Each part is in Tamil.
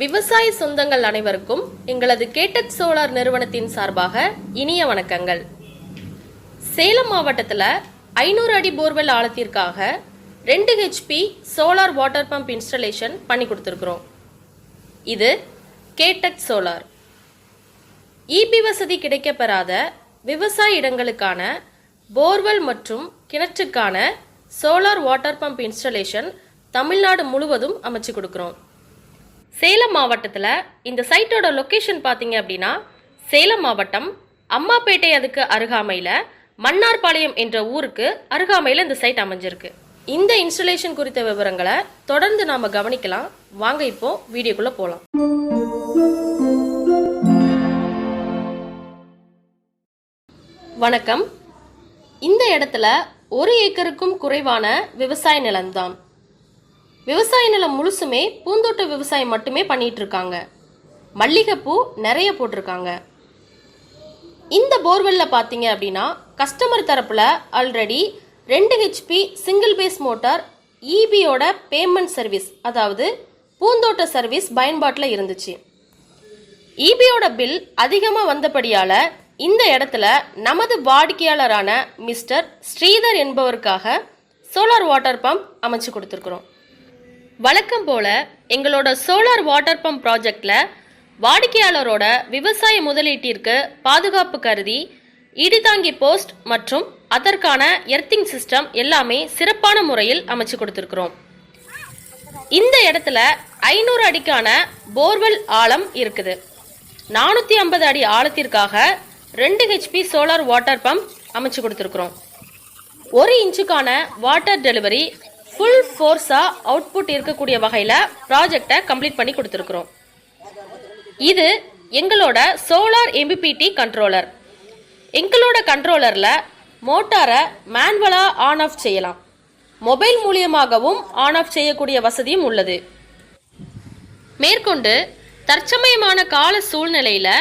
விவசாய சொந்தங்கள் அனைவருக்கும் எங்களது கேட்டக் சோலார் நிறுவனத்தின் சார்பாக இனிய வணக்கங்கள். சேலம் மாவட்டத்தில் ஐநூறு அடி போர்வெல் ஆழத்திற்காக ரெண்டு HP solar water pump installation பண்ணி கொடுத்துருக்குறோம். இது கேட்டக் சோலார். இபி வசதி கிடைக்கப்பெறாத விவசாய இடங்களுக்கான போர்வெல் மற்றும் கிணற்றுக்கான solar water pump installation Tamil Nadu முழுவதும் அமைச்சு கொடுக்குறோம். சேலம் மாவட்டத்தில் இந்த சைட்டோட லொக்கேஷன் பார்த்தீங்க அப்படின்னா சேலம் மாவட்டம் அம்மாப்பேட்டை அதுக்கு அருகாமையில் மன்னார்பாளையம் என்ற ஊருக்கு அருகாமையில் இந்த சைட் அமைஞ்சிருக்கு. இந்த இன்ஸ்டலேஷன் குறித்த விவரங்களை தொடர்ந்து நாம கவனிக்கலாம். வாங்க இப்போ வீடியோக்குள்ள போகலாம் வணக்கம். இந்த இடத்துல ஒரு ஏக்கருக்கும் குறைவான விவசாய நிலம்தான். விவசாய நிலம் முழுசுமே பூந்தோட்ட விவசாயம் மட்டுமே பண்ணிட்டு இருக்காங்க மல்லிகைப்பூ நிறைய போட்டிருக்காங்க. இந்த போர்வெல்ல பார்த்தீங்க அப்படின்னா கஸ்டமர் தரப்புல ஆல்ரெடி ரெண்டு ஹெச்பி சிங்கிள் பேஸ் மோட்டார் இபியோட பேமெண்ட் சர்வீஸ் அதாவது பூந்தோட்ட சர்வீஸ் பயன்பாட்டில் இருந்துச்சு. இபியோட பில் அதிகமாக வந்தபடியால் இந்த இடத்துல நமது வாடிக்கையாளரான மிஸ்டர் ஸ்ரீதர் என்பவருக்காக சோலார் வாட்டர் பம்ப் அமைச்சு கொடுத்துருக்குறோம். வழக்கம் போல எங்களோட சோலார் வாட்டர் பம்ப் ப்ராஜெக்ட்ல வாடிக்கையாளரோட விவசாய முதலீட்டிற்கு பாதுகாப்பு கருதி இடிதாங்கி போஸ்ட் மற்றும் அதற்கான எர்த்திங் சிஸ்டம் எல்லாமே சிறப்பான முறையில் அமைச்சு கொடுத்துருக்குறோம். இந்த இடத்துல ஐநூறு அடிக்கான போர்வெல் ஆழம் இருக்குது. நானூற்றி ஐம்பது அடி ஆழத்திற்காக ரெண்டு ஹெச்பி சோலார் வாட்டர் பம்ப் அமைச்சு கொடுத்துருக்குறோம். ஒரு இன்ச்சுக்கான வாட்டர் டெலிவரி ஃபுல் ஃபோர்ஸாக அவுட்புட் இருக்கக்கூடிய வகையில் ப்ராஜெக்டை கம்ப்ளீட் பண்ணி கொடுத்துருக்குறோம். இது எங்களோட சோலார் எம்பிபிடி கண்ட்ரோலர் எங்களோட கண்ட்ரோலரில் மோட்டாரை மேன்வலாக ஆன் ஆஃப் செய்யலாம். மொபைல் மூலியமாகவும் ஆன் ஆஃப் செய்யக்கூடிய வசதியும் உள்ளது. மேற்கொண்டு தற்சமயமான கால சூழ்நிலையில்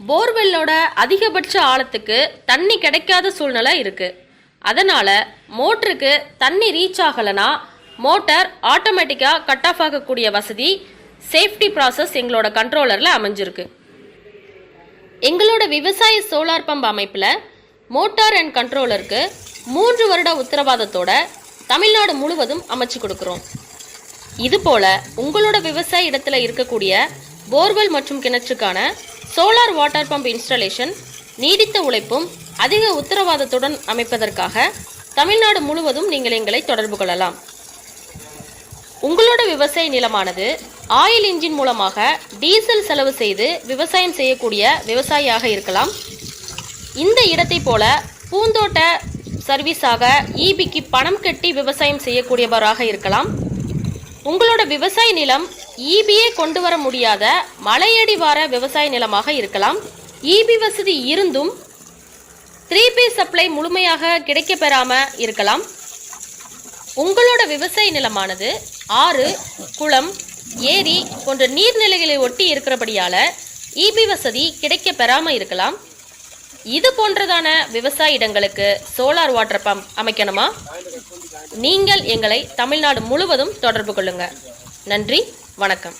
போர்வெல்லோட அதிகபட்ச ஆழத்துக்கு தண்ணி கிடைக்காத சூழ்நிலை இருக்குது அதனால் மோட்டருக்கு தண்ணி ரீச் ஆகலைன்னா மோட்டார் ஆட்டோமேட்டிக்காக கட் ஆஃப் ஆகக்கூடிய வசதி சேஃப்டி ப்ராசஸ் எங்களோட கண்ட்ரோலரில் அமைஞ்சிருக்கு. எங்களோட விவசாய சோலார் பம்ப் அமைப்பில் மோட்டார் அண்ட் கண்ட்ரோலருக்கு மூன்று வருட உத்தரவாதத்தோட தமிழ்நாடு முழுவதும் அமைச்சு கொடுக்குறோம். இதுபோல உங்களோட விவசாய இடத்துல இருக்கக்கூடிய போர்வெல் மற்றும் கிணற்றுக்கான சோலார் வாட்டர் பம்ப் இன்ஸ்டாலேஷன் நீடித்த உழைப்பும் அதிக உத்தரவாதத்துடன் அமைப்பதற்காக தமிழ்நாடு முழுவதும் நீங்கள் எங்களை தொடர்பு கொள்ளலாம். உங்களோட விவசாய நிலமானது ஆயில் இன்ஜின் மூலமாக டீசல் செலவு செய்து விவசாயம் செய்யக்கூடிய விவசாயியாக இருக்கலாம். இந்த இடத்தை போல பூந்தோட்ட சர்வீஸாக ஈபிக்கு பணம் கட்டி விவசாயம் செய்யக்கூடியவராக இருக்கலாம். உங்களோட விவசாய நிலம் ஈபியே கொண்டு வர முடியாத மலையடி வார விவசாய நிலமாக இருக்கலாம். ஈபி வசதி இருந்தும் த்ரீ பி சப்ளை முழுமையாக கிடைக்கப் பெறாம இருக்கலாம். உங்களோட விவசாய நிலமானது ஆறு குளம் ஏரி போன்ற நீர்நிலைகளை ஒட்டி இருக்கிறபடியால இபி வசதி கிடைக்க பெறாம இருக்கலாம். இது போன்றதான விவசாய இடங்களுக்கு சோலார் வாட்டர் பம்ப் அமைக்கணுமா? நீங்கள் எங்களை தமிழ்நாடு முழுவதும் தொடர்பு கொள்ளுங்க. நன்றி வணக்கம்.